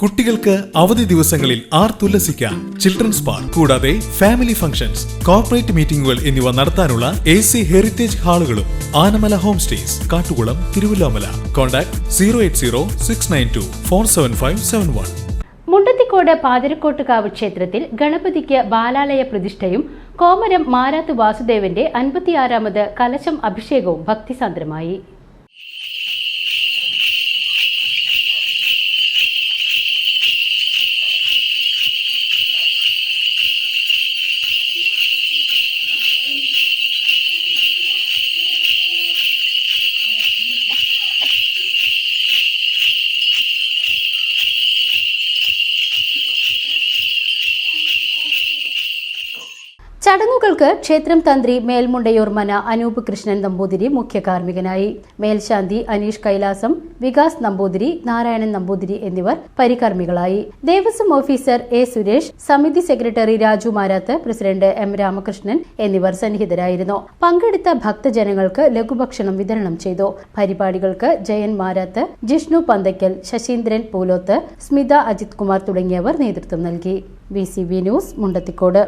കുട്ടികൾക്ക് അവധി ദിവസങ്ങളിൽ ആർ തുല്ലസിക്കാം. ചിൽഡ്രൻസ് പാർക്ക് കൂടാതെ ഫാമിലി ഫംഗ്ഷൻസ് കോർപ്പറേറ്റ് മീറ്റിംഗുകൾ എന്നിവ നടത്താനുള്ള A C heritage ഹാളുകളും Anamala home stays Kattukulam Thiruvilwamala. Contact zero eight zero six nine two four seven five seven one Mundathikode Pathirakottukavu ക്ഷേത്രത്തിൽ ഗണപതിക്ക് ബാലാലയ പ്രതിഷ്ഠയും കോമരം മാരാത്ത് വാസുദേവന്റെ അൻപത്തിയാറാമത് കലശം അഭിഷേകവും ഭക്തിസാന്ദ്രമായി. ചടങ്ങുകൾക്ക് ക്ഷേത്രം തന്ത്രി മേൽമുണ്ടയൂർ മന അനൂപ് കൃഷ്ണൻ നമ്പൂതിരി മുഖ്യ കാർമ്മികനായി. മേൽശാന്തി അനീഷ് കൈലാസം വികാസ് നമ്പൂതിരി നാരായണൻ നമ്പൂതിരി എന്നിവർ പരികർമ്മികളായി. ദേവസ്വം ഓഫീസർ എ സുരേഷ് സമിതി secretary Raju Marath president M Ramakrishnan എന്നിവർ സന്നിഹിതരായിരുന്നു. പങ്കെടുത്ത ഭക്തജനങ്ങൾക്ക് ലഘുഭക്ഷണം വിതരണം ചെയ്തു. പരിപാടികൾക്ക് ജയൻ മാരാത്ത് ജിഷ്ണു പന്തയ്ക്കൽ ശശീന്ദ്രൻ പൂലോത്ത് സ്മിത അജിത് കുമാർ തുടങ്ങിയവർ നേതൃത്വം നൽകി. B news Mundathikode.